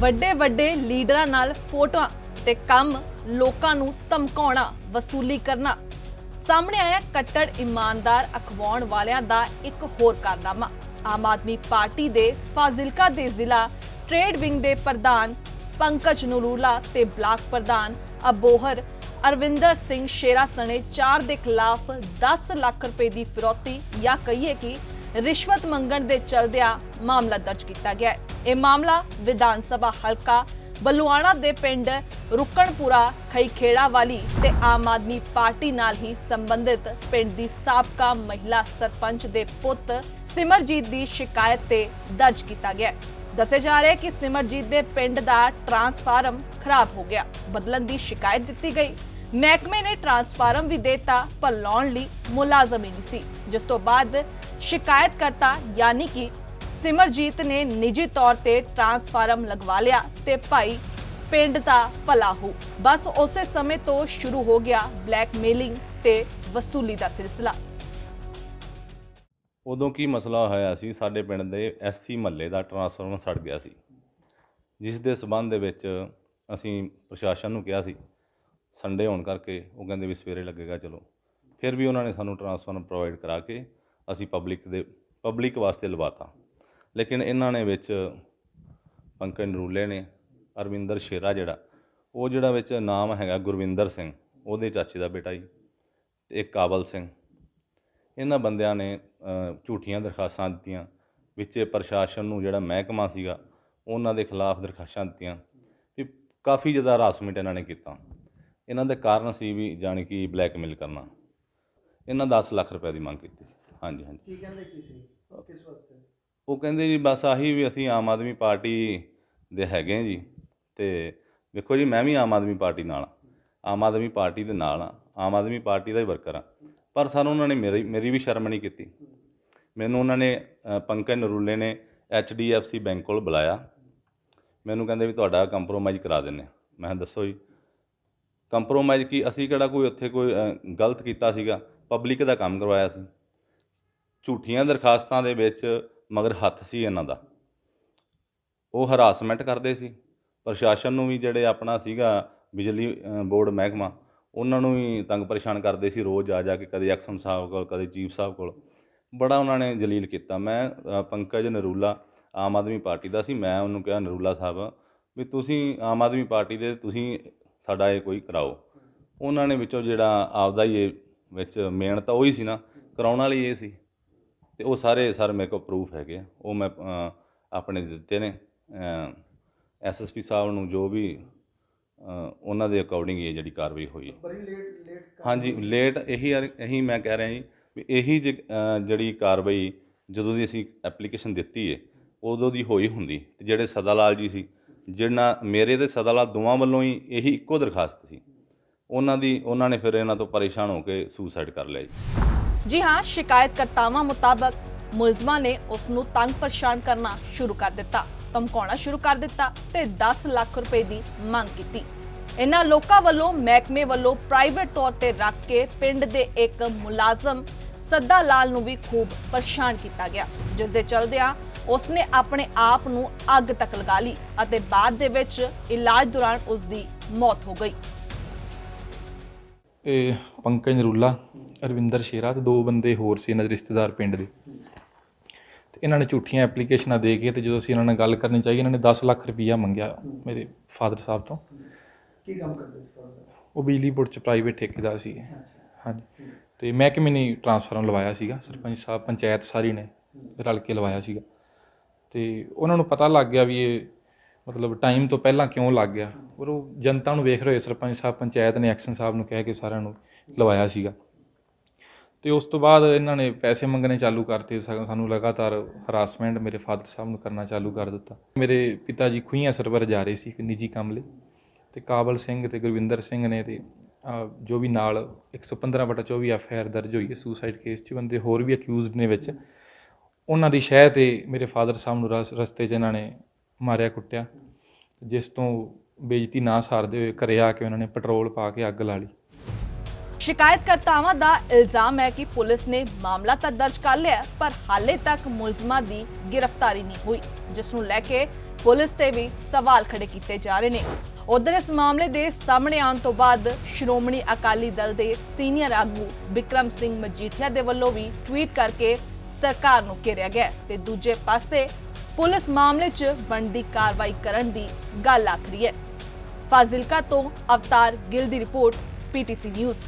ਵੱਡੇ ਵੱਡੇ ਲੀਡਰਾਂ ਨਾਲ ਫੋਟੋਆਂ ਤੇ ਕੰਮ ਲੋਕਾਂ ਨੂੰ ਧਮਕਾਉਣਾ, ਵਸੂਲੀ ਕਰਨਾ। ਸਾਹਮਣੇ ਆਇਆ ਕੱਟੜ ਇਮਾਨਦਾਰ ਅਖਵਾਉਣ ਵਾਲਿਆਂ ਦਾ ਇੱਕ ਹੋਰ ਕਾਰਨਾਮਾ। ਆਮ ਆਦਮੀ ਪਾਰਟੀ ਦੇ ਫਾਜ਼ਿਲਕਾ ਦੇ ਜ਼ਿਲ੍ਹਾ ਟ੍ਰੇਡ ਵਿੰਗ ਦੇ ਪ੍ਰਧਾਨ ਪੰਕਜ ਨਰੂਲਾ ਤੇ ਬਲਾਕ ਪ੍ਰਧਾਨ ਅਬੋਹਰ ਅਰਵਿੰਦਰ ਸਿੰਘ ਸ਼ੇਰਾ ਸਣੇ ਚਾਰ ਦੇ ਖਿਲਾਫ 10 ਲੱਖ ਰੁਪਏ ਦੀ ਫਿਰੌਤੀ ਜਾਂ ਕਹੀਏ ਕਿ ਰਿਸ਼ਵਤ ਮੰਗਣ ਦੇ ਚਲਦਿਆਂ ਮਾਮਲਾ ਦਰਜ ਕੀਤਾ ਗਿਆ ਹੈ। ਇਹ ਮਾਮਲਾ ਵਿਧਾਨ ਸਭਾ ਹਲਕਾ ਬਲੂਆਣਾ ਦੇ ਪਿੰਡ ਰੁਕਣਪੁਰਾ ਖਈਖੇੜਾ ਵਾਲੀ ਤੇ ਆਮ ਆਦਮੀ ਪਾਰਟੀ ਨਾਲ ਹੀ ਸੰਬੰਧਿਤ ਪਿੰਡ ਦੀ ਸਾਬਕਾ ਮਹਿਲਾ ਸਰਪੰਚ ਦੇ ਪੁੱਤ ਸਿਮਰਜੀਤ ਦੀ ਸ਼ਿਕਾਇਤ ਤੇ ਦਰਜ ਕੀਤਾ ਗਿਆ। ਦੱਸਿਆ ਜਾ ਰਿਹਾ ਹੈ ਕਿ ਸਿਮਰਜੀਤ ਦੇ ਪਿੰਡ ਦਾ ਟਰਾਂਸਫਾਰਮ ਖਰਾਬ ਹੋ ਗਿਆ। ਬਦਲਣ ਦੀ ਸ਼ਿਕਾਇਤ ਦਿੱਤੀ ਗਈ। ਮਹਿਕਮੇ ਨੇ ਟਰਾਂਸਫਾਰਮ ਵੀ ਦਿੱਤਾ, ਪਰ ਲਾਉਣ ਲਈ ਮੁਲਾਜ਼ਮ ਹੀ ਨਹੀਂ ਸੀ। ਜਿਸ ਤੋਂ ਬਾਅਦ ਸ਼ਿਕਾਇਤਕਰਤਾ ਯਾਨੀ ਕਿ ਸਿਮਰਜੀਤ ਨੇ ਨਿੱਜੀ ਤੌਰ ਤੇ ਟਰਾਂਸਫਾਰਮ ਲਗਵਾ ਲਿਆ ਤੇ ਭਾਈ ਪਿੰਡ ਦਾ ਭਲਾ ਹੋ। ਬਸ ਉਸੇ ਸਮੇਂ ਤੋਂ ਸ਼ੁਰੂ ਹੋ ਗਿਆ ਬਲੈਕਮੇਲਿੰਗ ਤੇ ਵਸੂਲੀ ਦਾ ਸਿਲਸਿਲਾ। ਉਦੋਂ ਕੀ ਮਸਲਾ ਹੋਇਆ ਸੀ? ਸਾਡੇ ਪਿੰਡ ਦੇ ਐਸਸੀ ਮਹੱਲੇ ਦਾ ਟਰਾਂਸਫਾਰਮਰ ਸੜ ਗਿਆ ਸੀ। ਜਿਸ ਦੇ ਸਬੰਧ ਦੇ ਵਿੱਚ ਅਸੀਂ ਪ੍ਰਸ਼ਾਸਨ ਨੂੰ ਕਿਹਾ ਸੀ, ਸੰਡੇ ਹੋਣ ਕਰਕੇ ਉਹ ਕਹਿੰਦੇ ਵੀ ਸਵੇਰੇ ਲੱਗੇਗਾ, ਚਲੋ। ਫਿਰ ਵੀ ਉਹਨਾਂ ਨੇ ਸਾਨੂੰ ਟਰਾਂਸਫਾਰਮਰ ਪ੍ਰੋਵਾਈਡ ਕਰਾ ਕੇ ਅਸੀਂ ਪਬਲਿਕ ਦੇ ਪਬਲਿਕ ਵਾਸਤੇ ਲਵਾਤਾ। ਲੇਕਿਨ ਇਹਨਾਂ ਨੇ ਵਿੱਚ ਪੰਕਜ ਨਰੂਲੇ ਨੇ, ਅਰਵਿੰਦਰ ਸ਼ੇਰਾ ਜਿਹੜਾ, ਉਹ ਜਿਹੜਾ ਵਿੱਚ ਨਾਮ ਹੈਗਾ ਗੁਰਵਿੰਦਰ ਸਿੰਘ, ਉਹਦੇ ਚਾਚੇ ਦਾ ਬੇਟਾ ਜੀ ਤੇ ਇੱਕ ਕਾਬਲ ਸਿੰਘ। ਇਹਨਾਂ ਬੰਦਿਆਂ ਨੇ ਝੂਠੀਆਂ ਦਰਖਾਸਤਾਂ ਦਿੱਤੀਆਂ, ਵਿੱਚ ਪ੍ਰਸ਼ਾਸਨ ਨੂੰ ਜਿਹੜਾ ਮਹਿਕਮਾ ਸੀਗਾ, ਉਹਨਾਂ ਦੇ ਖਿਲਾਫ ਦਰਖਾਸਤਾਂ ਦਿੱਤੀਆਂ, ਵੀ ਕਾਫੀ ਜ਼ਿਆਦਾ ਹਰਾਸਮੈਂਟ ਇਹਨਾਂ ਨੇ ਕੀਤਾ। ਇਹਨਾਂ ਦੇ ਕਾਰਨ ਸੀ ਵੀ ਜਾਣੀ ਕਿ ਬਲੈਕਮੇਲ ਕਰਨਾ। ਇਹਨਾਂ 10 ਲੱਖ ਰੁਪਏ ਦੀ ਮੰਗ ਕੀਤੀ ਸੀ। ਹਾਂਜੀ ਹਾਂਜੀ। ਕੀ ਕਹਿੰਦੇ ਕੀ ਸੀ? ਕਿਸ ਵਾਸਤੇ? ਉਹ ਕਹਿੰਦੇ ਜੀ ਬਸ ਆਹੀ ਵੀ ਅਸੀਂ ਆਮ ਆਦਮੀ ਪਾਰਟੀ ਦੇ ਹੈਗੇ ਹਾਂ ਜੀ ਤੇ ਵੇਖੋ ਜੀ ਮੈਂ ਵੀ ਆਮ ਆਦਮੀ ਪਾਰਟੀ ਨਾਲ ਹਾਂ। ਆਮ ਆਦਮੀ ਪਾਰਟੀ ਦੇ ਨਾਲ ਆ ਆਮ ਆਦਮੀ ਪਾਰਟੀ ਦਾ ਹੀ ਵਰਕਰ ਆ ਪਰ ਸਾਨੂੰ ਉਹਨਾਂ ਨੇ ਮੇਰੀ ਮੇਰੀ ਵੀ ਸ਼ਰਮ ਨਹੀਂ ਕੀਤੀ। ਮੈਨੂੰ ਉਹਨਾਂ ਨੇ ਪੰਕਜ ਨਰੂਲੇ ਨੇ ਐਚਡੀਐਫਸੀ ਬੈਂਕ ਕੋਲ ਬੁਲਾਇਆ। ਮੈਨੂੰ ਕਹਿੰਦੇ ਵੀ ਤੁਹਾਡਾ ਕੰਪਰੋਮਾਈਜ਼ ਕਰਾ ਦਿੰਨੇ ਆ। ਮੈਂ ਦੱਸੋ ਜੀ ਕੰਪਰੋਮਾਈਜ਼ ਕੀ? ਅਸੀਂ ਕਿਹੜਾ ਕੋਈ ਉੱਥੇ ਕੋਈ ਗਲਤ ਕੀਤਾ ਸੀਗਾ? ਪਬਲਿਕ ਦਾ ਕੰਮ ਕਰਵਾਇਆ ਸੀ। ਝੂਠੀਆਂ ਦਰਖਾਸਤਾਂ ਦੇ ਵਿੱਚ ਮਗਰ ਹੱਥ ਸੀ ਇਹਨਾਂ ਦਾ। ਉਹ ਹਰਾਸਮੈਂਟ ਕਰਦੇ ਸੀ। ਪ੍ਰਸ਼ਾਸਨ ਨੂੰ ਵੀ ਜਿਹੜੇ ਆਪਣਾ ਸੀਗਾ ਬਿਜਲੀ ਬੋਰਡ ਮਹਿਕਮਾ, ਉਹਨਾਂ ਨੂੰ ਵੀ ਤੰਗ ਪਰੇਸ਼ਾਨ ਕਰਦੇ ਸੀ ਰੋਜ਼ ਆ ਜਾ ਕੇ ਕਦੇ ਐਕਸ਼ਨ ਸਾਹਿਬ ਕੋਲ, ਕਦੇ ਚੀਫ ਸਾਹਿਬ ਕੋਲ। ਬੜਾ ਉਹਨਾਂ ਨੇ ਜਲੀਲ ਕੀਤਾ। ਮੈਂ ਪੰਕਜ ਨਰੂਲਾ ਆਮ ਆਦਮੀ ਪਾਰਟੀ ਦਾ ਸੀ। ਮੈਂ ਉਹਨੂੰ ਕਿਹਾ, ਨਰੂਲਾ ਸਾਹਿਬ, ਵੀ ਤੁਸੀਂ ਆਮ ਆਦਮੀ ਪਾਰਟੀ ਦੇ, ਤੁਸੀਂ ਸਾਡਾ ਇਹ ਕੋਈ ਕਰਾਓ। ਉਹਨਾਂ ਨੇ ਵਿੱਚੋਂ ਜਿਹੜਾ ਆਪਦਾ ਹੀ ਇਹ ਵਿੱਚ ਮੇਨ ਤਾਂ ਉਹੀ ਸੀ ਨਾ। ਕਰਾਉਣ ਵਾਲੀ ਇਹ ਸੀ। ਤੇ ਉਹ ਸਾਰੇ ਸਰ ਮੇਰੇ ਕੋਲ ਪ੍ਰੂਫ ਹੈਗੇ ਆ। ਉਹ ਮੈਂ ਆਪਣੇ ਦਿੱਤੇ ਨੇ। ਐਸਐਸਪੀ ਸਾਹਿਬ ਨੂੰ ਜੋ ਵੀ ਉਹਨਾਂ ਦੇ ਅਕੋਰਡਿੰਗ ਇਹ ਜਿਹੜੀ ਕਾਰਵਾਈ ਹੋਈ ਹੈ। ਬੜੀ ਲੇਟ ਲੇਟ ਹਾਂਜੀ ਲੇਟ ਇਹੀ ਇਹੀ ਮੈਂ ਕਹਿ ਰਿਹਾ ਜੀ ਵੀ ਇਹੀ ਜਿਹੜੀ ਕਾਰਵਾਈ ਜਦੋਂ ਦੀ ਅਸੀਂ ਐਪਲੀਕੇਸ਼ਨ ਦਿੱਤੀ ਹੈ ਉਦੋਂ ਦੀ ਹੋਈ ਹੁੰਦੀ। ਤੇ ਜਿਹੜੇ ਸਦਾ ਲਾਲ ਜੀ ਸੀ ਜਿਹੜਾ ਮੇਰੇ ਤੇ ਸਦਾ ਲਾਲ ਦੋਵਾਂ ਵੱਲੋਂ ਹੀ ਇਹੀ ਇੱਕੋ ਦਰਖਾਸਤ ਸੀ। ਉਹਨਾਂ ਦੀ ਉਹਨਾਂ ਨੇ ਫਿਰ ਇਹਨਾਂ ਤੋਂ ਪਰੇਸ਼ਾਨ ਹੋ ਕੇ ਸੁਸਾਈਡ ਕਰ ਲਿਆ ਜੀ। ਜੀ ਹਾਂ, ਸ਼ਿਕਾਇਤਕਰਤਾਵਾਂ ਮੁਤਾਬਕ ਮੁਲਜ਼ਮਾਂ ਨੇ ਉਸ ਨੂੰ ਤੰਗ ਪਰੇਸ਼ਾਨ ਕਰਨਾ ਸ਼ੁਰੂ ਕਰ ਦਿੱਤਾ, ਧਮਕਾਉਣਾ ਸ਼ੁਰੂ ਕਰ ਦਿੱਤਾ ਤੇ 10 ਲੱਖ ਰੁਪਏ ਦੀ ਮੰਗ ਕੀਤੀ। ਇਹਨਾਂ ਲੋਕਾਂ ਵੱਲੋਂ ਮਹਿਕਮੇ ਵੱਲੋਂ ਪ੍ਰਾਈਵੇਟ ਤੌਰ ਤੇ ਰੱਖ ਕੇ ਪਿੰਡ ਦੇ ਇੱਕ ਮੁਲਾਜ਼ਮ ਸੱਦਾ ਲਾਲ ਨੂੰ ਵੀ ਖੂਬ ਪਰੇਸ਼ਾਨ ਕੀਤਾ ਗਿਆ। ਜਿਸ ਦੇ ਚਲਦਿਆਂ ਉਸਨੇ ਆਪਣੇ ਆਪ ਨੂੰ ਅੱਗ ਤੱਕ ਲਗਾ ਲਈ ਅਤੇ ਬਾਅਦ ਦੇ ਵਿੱਚ ਇਲਾਜ ਦੌਰਾਨ ਉਸ ਦੀ ਮੌਤ ਹੋ ਗਈ। ਇਹ ਪੰਕਜ ਨਰੂਲਾ ਅਰਵਿੰਦਰ ਸ਼ੇਰਾ ਤੇ ਦੋ ਬੰਦੇ ਹੋਰ ਸੀ ਇਹਨਾਂ ਦੇ ਰਿਸ਼ਤੇਦਾਰ ਪਿੰਡ ਦੇ। ਤੇ ਇਹਨਾਂ ਨੇ ਝੂਠੀਆਂ ਐਪਲੀਕੇਸ਼ਨਾਂ ਦੇ ਕੇ ਤੇ ਜਦੋਂ ਅਸੀਂ ਇਹਨਾਂ ਨਾਲ ਗੱਲ ਕਰਨੀ ਚਾਹੀ ਇਹਨਾਂ ਨੇ 10 ਲੱਖ ਰੁਪਈਆ ਮੰਗਿਆ ਮੇਰੇ ਫਾਦਰ ਸਾਹਿਬ ਤੋਂ। ਕੀ ਕੰਮ ਕਰਦੇ ਸੀ? ਉਹ ਬਿਜਲੀ ਬੋਰਡ ਚ ਪ੍ਰਾਈਵੇਟ ਠੇਕੇਦਾਰ ਸੀ ਹਾਂਜੀ। ਤੇ ਮਹਿਕਮੇ ਨੇ ਟਰਾਂਸਫਾਰਮ ਲਵਾਇਆ ਸੀਗਾ ਸਰਪੰਚ ਸਾਹਿਬ ਪੰਚਾਇਤ ਸਾਰੀ ਨੇ ਰਲ ਕੇ ਲਵਾਇਆ ਸੀਗਾ। ਤੇ ਉਹਨਾਂ ਨੂੰ ਪਤਾ ਲੱਗ ਗਿਆ ਵੀ ਇਹ ਮਤਲਬ ਟਾਈਮ ਤੋਂ ਪਹਿਲਾਂ ਕਿਉਂ ਲੱਗ ਗਿਆ। ਪਰ ਉਹ ਜਨਤਾ ਨੂੰ ਵੇਖ ਰਹੇ ਸਰਪੰਚ ਸਾਹਿਬ ਪੰਚਾਇਤ ਨੇ ਐਕਸ਼ਨ ਸਾਹਿਬ ਨੂੰ ਕਹਿ ਕੇ ਸਾਰਿਆਂ ਨੂੰ ਲਵਾਇਆ ਸੀਗਾ। ਤੇ ਉਸ ਤੋਂ ਬਾਅਦ ਇਹਨਾਂ ਨੇ ਪੈਸੇ ਮੰਗਣੇ ਚਾਲੂ ਕਰਤੇ ਸਗੋਂ ਸਾਨੂੰ ਲਗਾਤਾਰ ਹਰਾਸਮੈਂਟ ਮੇਰੇ ਫਾਦਰ ਸਾਹਿਬ ਨੂੰ ਕਰਨਾ ਚਾਲੂ ਕਰ ਦਿੱਤਾ। ਮੇਰੇ ਪਿਤਾ ਜੀ ਖੂਹੀਆਂ ਸਰਵਰ ਜਾ ਰਹੇ ਸੀ ਇੱਕ ਨਿੱਜੀ ਕੰਮ ਲਈ ਤੇ ਕਾਬਲ ਸਿੰਘ ਤੇ ਗੁਰਵਿੰਦਰ ਸਿੰਘ ਨੇ ਤੇ ਅਹ, ਜੋ ਵੀ ਨਾਲ 115 ਬਟਾ 24 ਐਫ ਆਈ ਆਰ ਦਰਜ ਹੋਈ ਹੈ ਸੁਸਾਈਡ ਕੇਸ 'ਚ ਬੰਦੇ ਹੋਰ ਵੀ ਅਕਿਊਜ਼ਡ ਨੇ ਵਿੱਚ। ਉਹਨਾਂ ਦੀ ਸ਼ਹਿ ਤੇ ਮੇਰੇ ਫਾਦਰ ਸਾਹਿਬ ਨੂੰ ਰਸ- ਰਸਤੇ 'ਚ ਇਹਨਾਂ ਨੇ ਮਾਰਿਆ ਕੁੱਟਿਆ। ਜਿਸ ਤੋਂ ਬੇਇੱਜ਼ਤੀ ਨਾ ਸਾਰਦੇ ਹੋਏ ਘਰੇ ਆ ਕੇ ਉਹਨਾਂ ਨੇ ਪੈਟਰੋਲ ਪਾ ਕੇ ਅੱਗ ਲਾ ਲਈ। ਸ਼ਿਕਾਇਤਕਰਤਾਵਾਂ ਦਾ ਇਲਜ਼ਾਮ ਹੈ ਕਿ ਪੁਲਿਸ ਨੇ ਮਾਮਲਾ ਤਾਂ ਦਰਜ ਕਰ ਲਿਆ ਪਰ ਹਾਲੇ ਤੱਕ ਮੁਲਜ਼ਮਾਂ ਦੀ ਗ੍ਰਿਫਤਾਰੀ ਨਹੀਂ ਹੋਈ, ਜਿਸ ਨੂੰ ਲੈ ਕੇ ਪੁਲਿਸ ਤੇ ਵੀ ਸਵਾਲ ਖੜੇ ਕੀਤੇ ਜਾ ਰਹੇ ਨੇ। ਉਧਰ ਇਸ ਮਾਮਲੇ ਦੇ ਸਾਹਮਣੇ ਆਉਣ ਤੋਂ ਬਾਅਦ ਸ਼੍ਰੋਮਣੀ ਅਕਾਲੀ ਦਲ ਦੇ ਸੀਨੀਅਰ ਆਗੂ ਵਿਕਰਮ ਸਿੰਘ ਮਜੀਠੀਆ ਦੇ ਵੱਲੋਂ ਵੀ ਟਵੀਟ ਕਰਕੇ ਸਰਕਾਰ ਨੂੰ ਘੇਰਿਆ ਗਿਆ ਤੇ ਦੂਜੇ ਪਾਸੇ ਪੁਲਿਸ ਮਾਮਲੇ 'ਚ ਬਣਦੀ ਕਾਰਵਾਈ ਕਰਨ ਦੀ ਗੱਲ ਆਖਰੀ ਹੈ। ਫਾਜ਼ਿਲਕਾ ਤੋਂ ਅਵਤਾਰ ਗਿੱਲ ਦੀ ਰਿਪੋਰਟ ਪੀਟੀਸੀ ਨਿਊਜ਼।